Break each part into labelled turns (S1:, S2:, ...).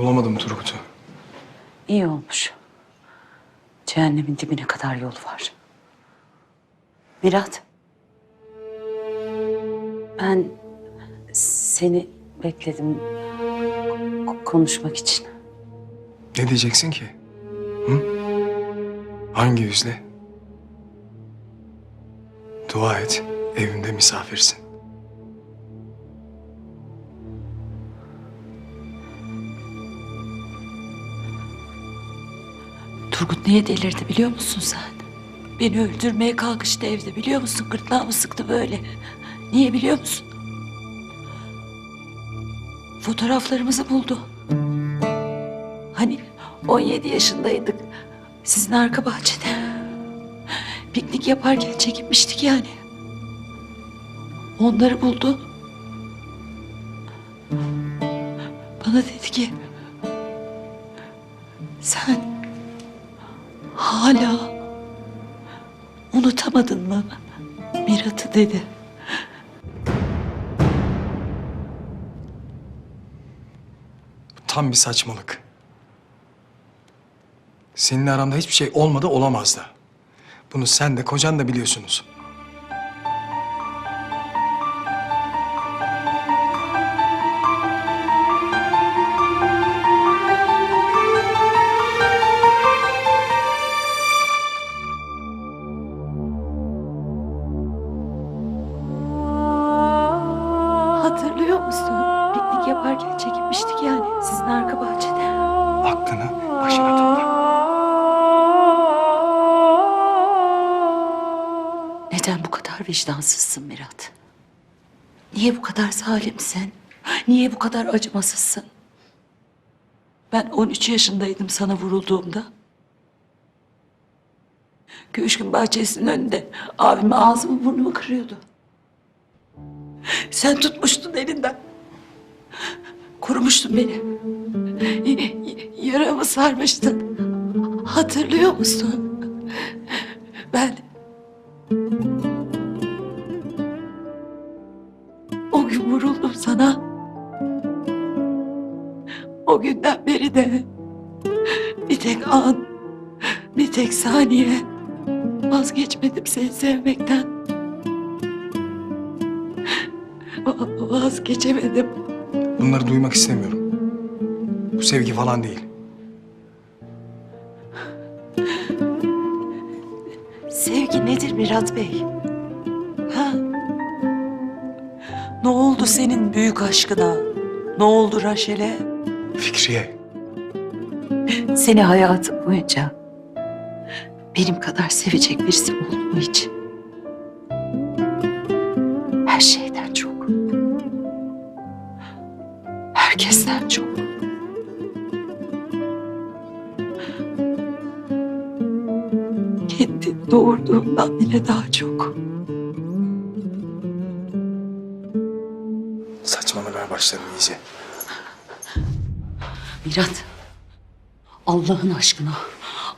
S1: Bulamadım Turgut'u.
S2: İyi olmuş. Cehennemin dibine kadar yol var. Mirat. Ben seni bekledim ko- konuşmak için.
S1: Ne diyeceksin ki? Hı? Hangi yüzle? Dua et, evimde misafirsin.
S2: Turgut niye delirdi biliyor musun sen? Beni öldürmeye kalkıştı evde biliyor musun? Gırtlağımı sıktı böyle. Niye biliyor musun? Fotoğraflarımızı buldu. Hani 17 yaşındaydık. Sizin arka bahçede. Piknik yaparken çekinmiştik yani. Onları buldu. Bana dedi ki... Sen hala unutamadın mı Mirat'ı dedi.
S1: Tam bir saçmalık. Seninle aramda hiçbir şey olmadı, olamaz da. Bunu sen de kocan da biliyorsunuz.
S2: Hatırlıyor musun? Piknik yaparken çekinmiştik yani sizin arka bahçede.
S1: Aklını başına topla.
S2: Neden bu kadar vicdansızsın Mirat? Niye bu kadar zalimsin? Niye bu kadar acımasızsın? Ben 13 yaşındaydım sana vurulduğumda. Köşkün bahçesinin önünde abim ağzımı burnumu kırıyordu. Sen tutmuştun elinden. Korumuştun beni. Yaramı sarmıştın. Hatırlıyor musun? Ben O gün vuruldum sana. O günden beri de bir tek an, bir tek saniye vazgeçmedim seni sevmekten. Vazgeçemedim.
S1: Bunları duymak istemiyorum. Bu sevgi falan değil.
S2: Sevgi nedir Mirat Bey? Ha? Ne oldu senin büyük aşkına? Ne oldu Raşel'e?
S1: Fikriye,
S2: Seni hayatım boyunca benim kadar sevecek birisi oldu mu hiç? Her şeyden Kendi doğurduğumdan bile daha çok.
S1: saçmalamaya başladın iyice.
S2: Mirat, Allah'ın aşkına,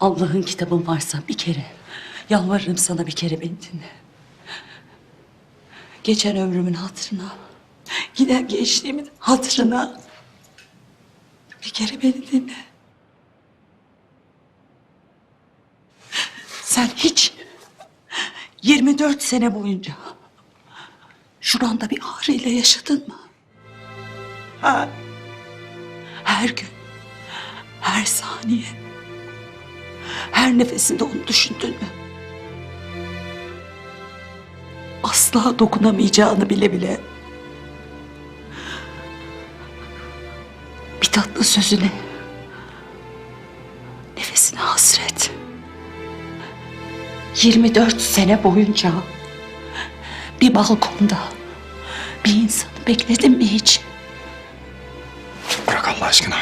S2: Allah'ın kitabın varsa bir kere, yalvarırım sana bir kere beni dinle. Geçen ömrümün hatırına, giden gençliğimin hatırına bir kere beni dinle. Sen hiç 24 sene boyunca şuranda bir ağrıyla yaşadın mı? Ha? Her gün, her saniye, her nefesinde onu düşündün mü? Asla dokunamayacağını bile bile. Bir tatlı sözüne, 24 sene boyunca bir balkonda bir insanı bekledin mi hiç?
S1: Bırak Allah aşkına.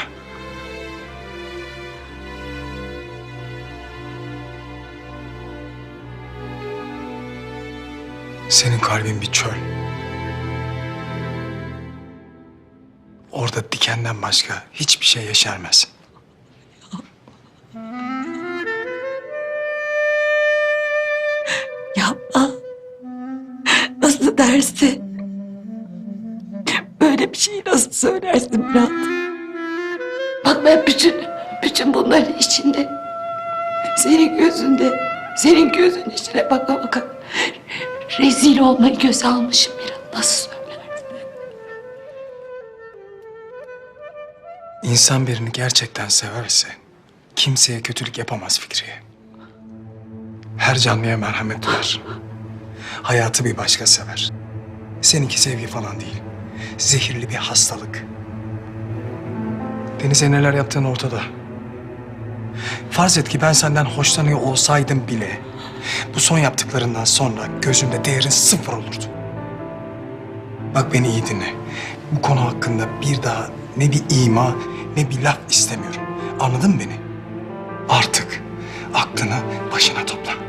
S1: Senin kalbin bir çöl. Orada dikenden başka hiçbir şey yeşermez.
S2: Dersin? Böyle bir şeyi nasıl söylersin Murat? Bak ben bütün, bütün bunların içinde senin gözünde, senin gözün içine baka baka rezil olmayı göze almışım Mirat. Nasıl söylerdin?
S1: İnsan birini gerçekten severse kimseye kötülük yapamaz Fikriye. Her canlıya merhamet duyar. Hayatı bir başka sever. Seninki sevgi falan değil. Zehirli bir hastalık. Deniz'e neler yaptığın ortada. Farz et ki ben senden hoşlanıyor olsaydım bile... ...bu son yaptıklarından sonra gözümde değerin sıfır olurdu. Bak beni iyi dinle. Bu konu hakkında bir daha ne bir ima ne bir laf istemiyorum. Anladın mı beni? Artık aklını başına topla.